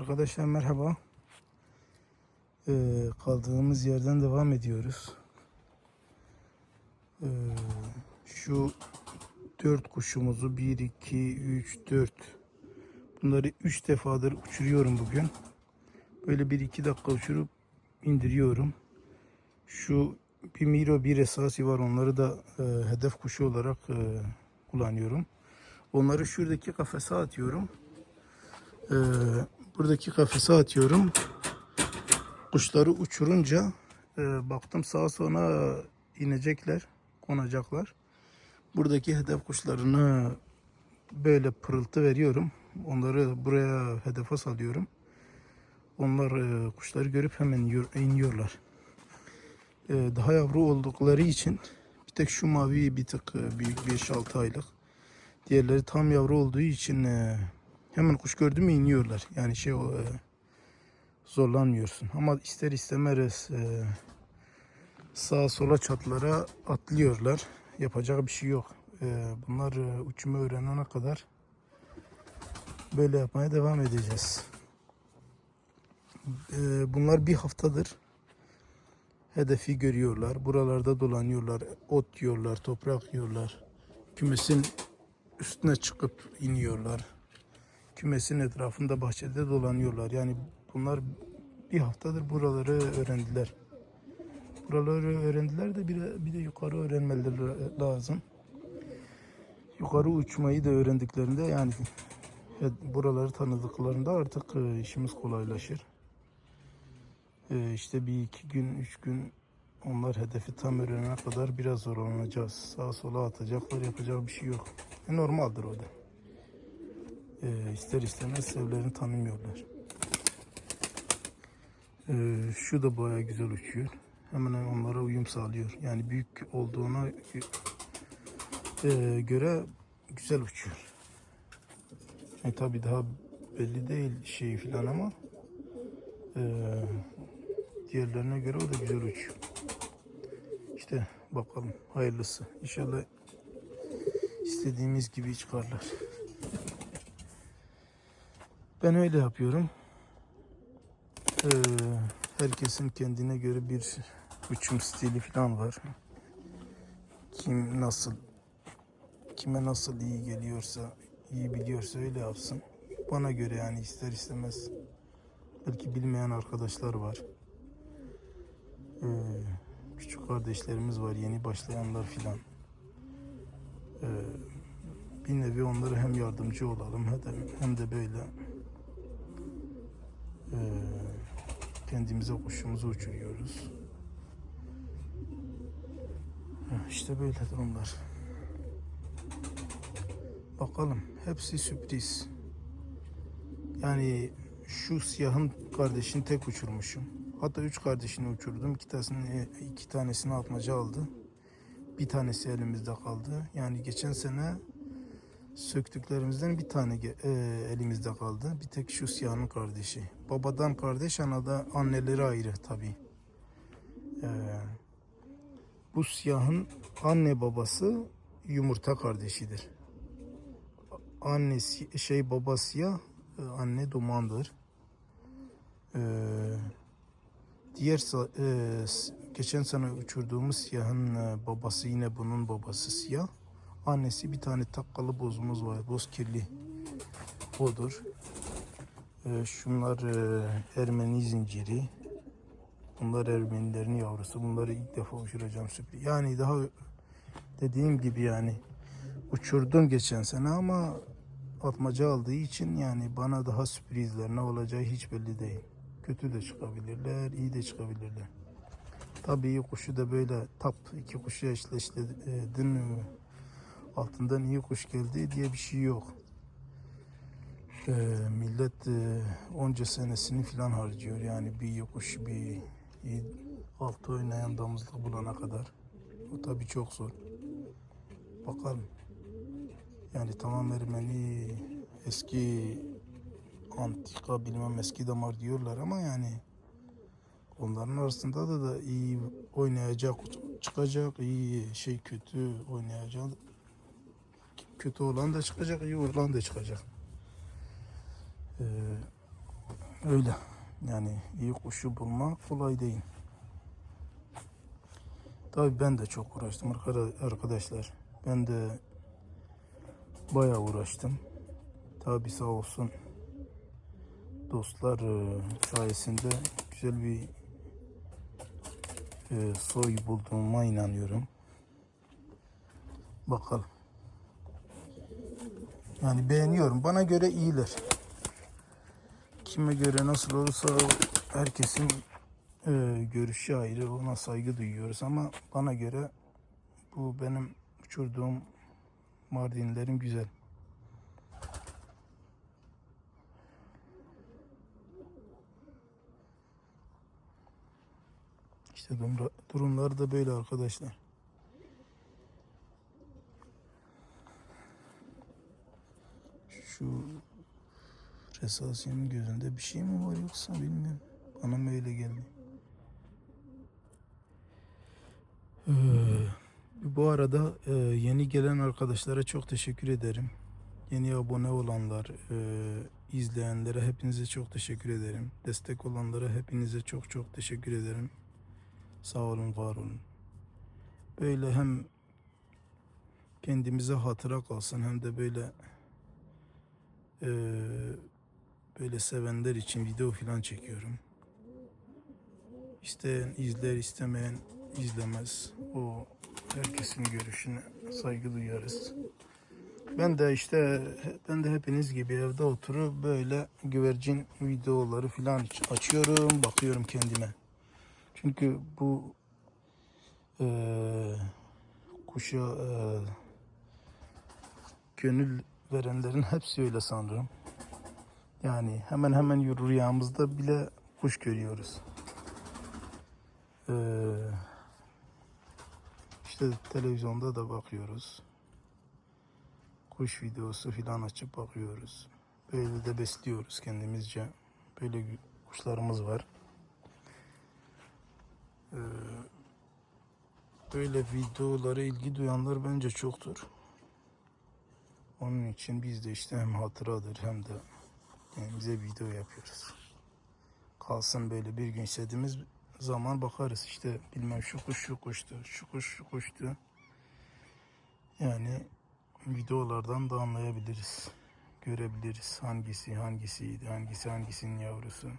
Arkadaşlar merhaba. Ee, kaldığımız yerden devam ediyoruz. Ee, şu dört kuşumuzu 1, 2, 3, 4 bunları 3 defadır uçuruyorum bugün. Böyle bir iki dakika uçurup indiriyorum. Şu bir Miro bir esası var onları da e, hedef kuşu olarak e, kullanıyorum. Onları şuradaki kafese atıyorum. Ee, buradaki kafese atıyorum. Kuşları uçurunca e, baktım sağa sola inecekler, konacaklar. Buradaki hedef kuşlarını böyle pırıltı veriyorum. Onları buraya hedefe salıyorum. Onlar e, kuşları görüp hemen iniyor- iniyorlar. E, daha yavru oldukları için bir tek şu mavi bir tık e, büyük 5-6 aylık. Diğerleri tam yavru olduğu için e, hemen kuş gördü mü iniyorlar. Yani şey o, e, zorlanmıyorsun. Ama ister istemez e, sağa sola çatlara atlıyorlar. Yapacak bir şey yok. E, bunlar e, uçumu öğrenene kadar böyle yapmaya devam edeceğiz. E, bunlar bir haftadır hedefi görüyorlar. Buralarda dolanıyorlar. Ot yiyorlar, toprak yiyorlar. Kümesin üstüne çıkıp iniyorlar. Kümesin etrafında bahçede dolanıyorlar. Yani bunlar bir haftadır buraları öğrendiler. Buraları öğrendiler de bir de, bir de yukarı öğrenmeleri lazım. Yukarı uçmayı da öğrendiklerinde yani buraları tanıdıklarında artık e, işimiz kolaylaşır. E, işte bir iki gün, üç gün onlar hedefi tam öğrenene kadar biraz zorlanacağız. Sağa sola atacaklar, yapacak bir şey yok. E, normaldir o da. E, ister istemez evlerini tanımıyorlar. E, şu da baya güzel uçuyor. Hemen onlara uyum sağlıyor. Yani büyük olduğuna e, göre güzel uçuyor. E, tabi daha belli değil şey filan ama e, diğerlerine göre o da güzel uçuyor. İşte bakalım hayırlısı. İnşallah istediğimiz gibi çıkarlar. Ben öyle yapıyorum. Ee, herkesin kendine göre bir uçum stili falan var. Kim nasıl kime nasıl iyi geliyorsa, iyi biliyorsa öyle yapsın. Bana göre yani ister istemez belki bilmeyen arkadaşlar var. Ee, küçük kardeşlerimiz var, yeni başlayanlar filan. Ee, bir nevi onlara hem yardımcı olalım hem de, hem de böyle ee, kendimize kuşumuzu uçuruyoruz. İşte böyle durumlar. Bakalım hepsi sürpriz. Yani şu siyahın kardeşini tek uçurmuşum. Hatta üç kardeşini uçurdum. İki tanesini, iki tanesini atmaca aldı. Bir tanesi elimizde kaldı. Yani geçen sene söktüklerimizden bir tane e, elimizde kaldı. Bir tek şu siyahın kardeşi. Babadan kardeş, anada anneleri ayrı tabii. Ee, bu siyahın anne babası yumurta kardeşidir. Annesi şey baba siyah, e, anne dumandır. Ee, diğer e, geçen sene uçurduğumuz siyahın e, babası yine bunun babası siyah. Annesi bir tane takkalı bozumuz var. Boz kirli. Odur. Ee, şunlar e, Ermeni zinciri. Bunlar Ermenilerin yavrusu. Bunları ilk defa uçuracağım sürpriz. Yani daha dediğim gibi yani uçurdum geçen sene ama atmaca aldığı için yani bana daha sürprizler ne olacağı hiç belli değil. Kötü de çıkabilirler, iyi de çıkabilirler. Tabii kuşu da böyle tap iki kuşu eşleştirdin mi altından iyi kuş geldi diye bir şey yok. Ee, millet e, onca senesini filan harcıyor yani bir iyi kuş bir altı oynayan damızlık bulana kadar. O tabii çok zor. Bakalım. Yani tamam Ermeni eski antika bilmem eski damar diyorlar ama yani onların arasında da da iyi oynayacak çıkacak iyi şey kötü oynayacak kötü olan da çıkacak, iyi olan da çıkacak. Ee, Öyle. Yani iyi kuşu bulmak kolay değil. Tabii ben de çok uğraştım arkada- arkadaşlar. Ben de bayağı uğraştım. Tabii sağ olsun dostlar e, sayesinde güzel bir e, soy bulduğuma inanıyorum. Bakalım. Yani beğeniyorum. Bana göre iyiler. Kime göre nasıl olursa herkesin e, görüşü ayrı. Ona saygı duyuyoruz ama bana göre bu benim uçurduğum Mardinlerim güzel. İşte durumlar, da böyle arkadaşlar. Şu Resasiye'nin gözünde bir şey mi var yoksa bilmiyorum. Bana mı öyle geldi? Ee, bu arada e, yeni gelen arkadaşlara çok teşekkür ederim. Yeni abone olanlar, e, izleyenlere hepinize çok teşekkür ederim. Destek olanlara hepinize çok çok teşekkür ederim. Sağ olun, var olun. Böyle hem kendimize hatıra kalsın hem de böyle e, böyle sevenler için video falan çekiyorum. İsteyen izler, istemeyen izlemez. O herkesin görüşüne saygı duyarız. Ben de işte ben de hepiniz gibi evde oturup böyle güvercin videoları falan açıyorum, bakıyorum kendime. Çünkü bu eee kuşa eee, gönül verenlerin hepsi öyle sanırım. Yani hemen hemen rüyamızda bile kuş görüyoruz. Ee, işte televizyonda da bakıyoruz. Kuş videosu filan açıp bakıyoruz. Böyle de besliyoruz kendimizce. Böyle kuşlarımız var. Ee, böyle videolara ilgi duyanlar bence çoktur. Onun için biz de işte hem hatıradır hem de kendimize video yapıyoruz. Kalsın böyle bir gün istediğimiz zaman bakarız işte bilmem şu kuş şu kuştu, şu kuş şu kuştu. Yani videolardan da anlayabiliriz. Görebiliriz hangisi hangisiydi, hangisi hangisinin yavrusu.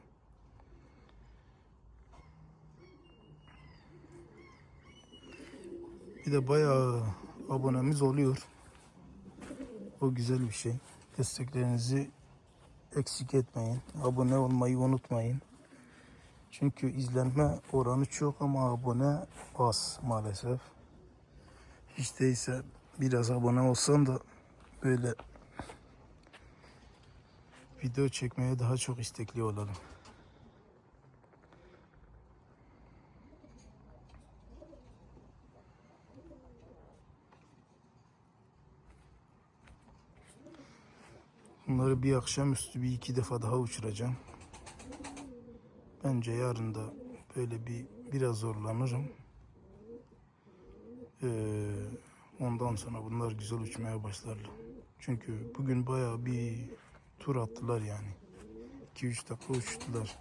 Bir de bayağı abonemiz oluyor. O güzel bir şey. Desteklerinizi eksik etmeyin. Abone olmayı unutmayın. Çünkü izlenme oranı çok ama abone az maalesef. Hiç değilse biraz abone olsam da böyle video çekmeye daha çok istekli olalım. Bunları bir akşamüstü bir iki defa daha uçuracağım. Bence yarın da böyle bir biraz zorlanırım. Ee, ondan sonra bunlar güzel uçmaya başlarlar. Çünkü bugün bayağı bir tur attılar yani. 2-3 dakika uçtular.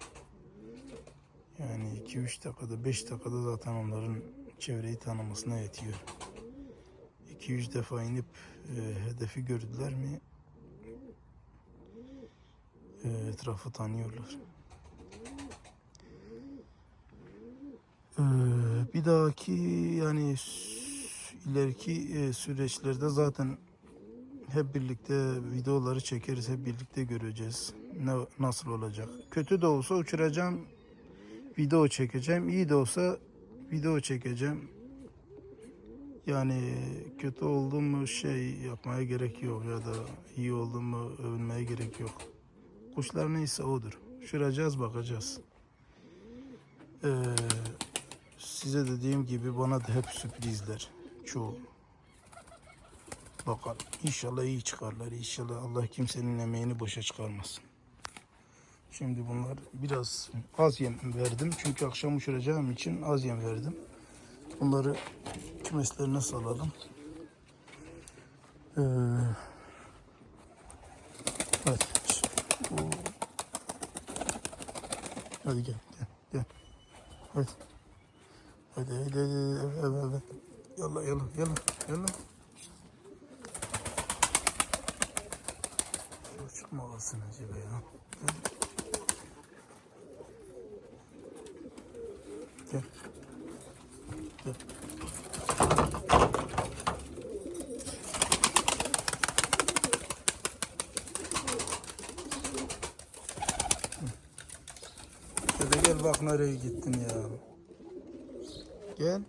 Yani 2-3 dakikada 5 dakikada zaten onların çevreyi tanımasına yetiyor. 2-3 defa inip e, hedefi gördüler mi etrafı tanıyorlar. Ee, bir dahaki yani ileriki e, süreçlerde zaten hep birlikte videoları çekeriz, hep birlikte göreceğiz. Ne nasıl olacak? Kötü de olsa uçuracağım, video çekeceğim. İyi de olsa video çekeceğim. Yani kötü oldu mu şey yapmaya gerek yok ya da iyi oldu mu övünmeye gerek yok. Kuşlar neyse odur. Uçuracağız, bakacağız. Ee, size dediğim gibi bana da hep sürprizler. Çoğu. Bakalım. İnşallah iyi çıkarlar. İnşallah Allah kimsenin emeğini boşa çıkarmasın. Şimdi bunlar biraz az yem verdim. Çünkü akşam uçuracağım için az yem verdim. Bunları kümeslerine salalım. Ee, evet. Hadi gel gel gel. Hadi. Hadi hadi hadi. hadi, hadi, hadi. Yalla yalla yalla yalla. Çıkmalısın acaba ya. Hadi. Gel. Gel. Bak nereye gittin ya. Gel.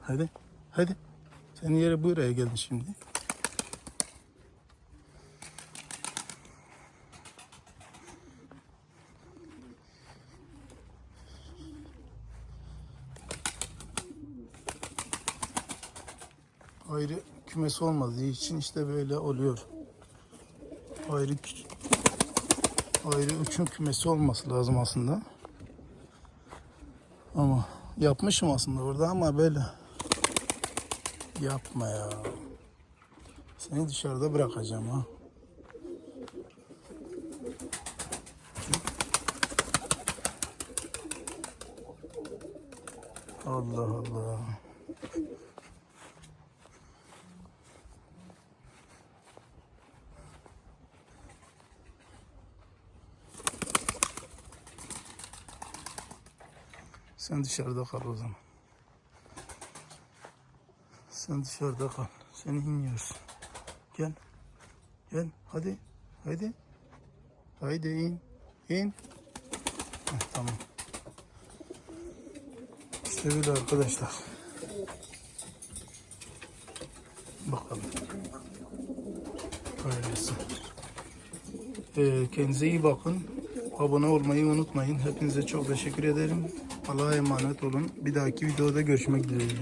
Hadi. Hadi. Senin yere buraya geldin şimdi. ayrı kümesi olmadığı için işte böyle oluyor. Ayrı ayrı uçum kümesi olması lazım aslında. Ama yapmışım aslında orada ama böyle yapma ya. Seni dışarıda bırakacağım ha. Allah Allah. Sen dışarıda kal o zaman. Sen dışarıda kal. Sen iniyorsun. Gel. Gel. Hadi. Hadi. Haydi in. İn. Heh, tamam. İşte böyle arkadaşlar. Bakalım. Öyleyse. Ee, kendinize iyi bakın. Abone olmayı unutmayın. Hepinize çok teşekkür ederim. Allah'a emanet olun. Bir dahaki videoda görüşmek dileğiyle.